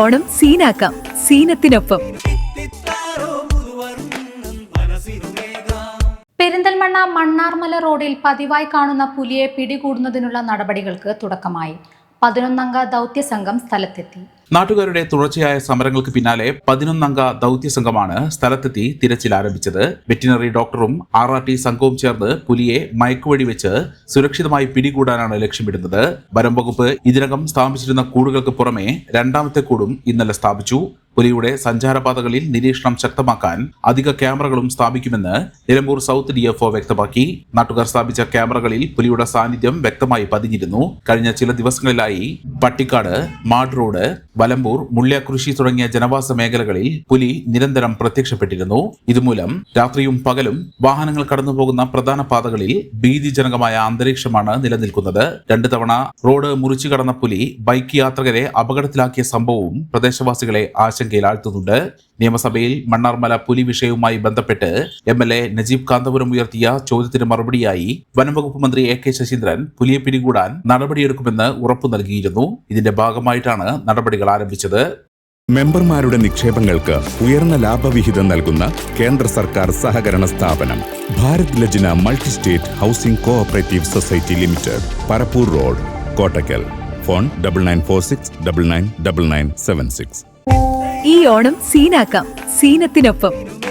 ഓണം സീനാക്കാം. സീനത്തിനൊപ്പം. പെരിന്തൽമണ്ണ മണ്ണാർമല റോഡിൽ പതിവായി കാണുന്ന പുലിയെ പിടികൂടുന്നതിനുള്ള നടപടികൾക്ക് തുടക്കമായി. പതിനൊന്നംഗ ദൗത്യ സംഘം സ്ഥലത്തെത്തി. നാട്ടുകാരുടെ തുടർച്ചയായ സമരങ്ങൾക്ക് പിന്നാലെ പതിനൊന്നംഗ ദൗത്യ സംഘമാണ് സ്ഥലത്തെത്തി തിരച്ചിൽ ആരംഭിച്ചത്. വെറ്റിനറി ഡോക്ടറും ആർ ആർ ടി സംഘവും ചേർന്ന് പുലിയെ മയക്കുവഴി വെച്ച് സുരക്ഷിതമായി പിടികൂടാനാണ് ലക്ഷ്യമിടുന്നത്. വനം വകുപ്പ് ഇതിനകം സ്ഥാപിച്ചിരുന്ന കൂടുകൾക്ക് പുറമെ രണ്ടാമത്തെ കൂടും ഇന്നലെ സ്ഥാപിച്ചു. പുലിയുടെ സഞ്ചാരപാതകളിൽ നിരീക്ഷണം ശക്തമാക്കാൻ അധിക ക്യാമറകളും സ്ഥാപിക്കുമെന്ന് നിലമ്പൂർ സൗത്ത് ഡി എഫ് വ്യക്തമാക്കി. നാട്ടുകാർ സ്ഥാപിച്ച ക്യാമറകളിൽ പുലിയുടെ സാന്നിധ്യം വ്യക്തമായി പതിഞ്ഞിരുന്നു. കഴിഞ്ഞ ചില ദിവസങ്ങളിലായി പട്ടിക്കാട് മാഡ് റോഡ് വലമ്പൂർ മുള്ള്യാകൃഷി തുടങ്ങിയ ജനവാസ മേഖലകളിൽ പുലി നിരന്തരം പ്രത്യക്ഷപ്പെട്ടിരുന്നു. ഇതുമൂലം രാത്രിയും പകലും വാഹനങ്ങൾ കടന്നുപോകുന്ന പ്രധാന പാതകളിൽ ഭീതിജനകമായ അന്തരീക്ഷമാണ് നിലനിൽക്കുന്നത്. രണ്ടു തവണ റോഡ് മുറിച്ചു കടന്ന പുലി ബൈക്ക് യാത്രകരെ അപകടത്തിലാക്കിയ സംഭവവും പ്രദേശവാസികളെ ആശങ്കയിലാഴ്ത്തുന്നുണ്ട്. നിയമസഭയിൽ മണ്ണാർമല പുലി വിഷയവുമായി ബന്ധപ്പെട്ട് M L A Najeeb Kanthapuram ഉയർത്തിയ ചോദ്യത്തിന് മറുപടിയായി വനംവകുപ്പ് മന്ത്രി എ കെ ശശീന്ദ്രൻ പുലിയെ പിടികൂടാൻ നടപടിയെടുക്കുമെന്ന് ഉറപ്പു നൽകിയിരുന്നു. ഇതിന്റെ ഭാഗമായിട്ടാണ് നടപടികൾ ആരംഭിച്ചത്. മെമ്പർമാരുടെ നിക്ഷേപങ്ങൾക്ക് ഉയർന്ന ലാഭവിഹിതം നൽകുന്ന കേന്ദ്ര സർക്കാർ സഹകരണ സ്ഥാപനം Bharat Lajna multi state housing cooperative society limited Parappur road Kottakkal phone double nine four six double nine double nine seven six. ഈ ഓണം സീനാക്കാം. സീനത്തിനൊപ്പം.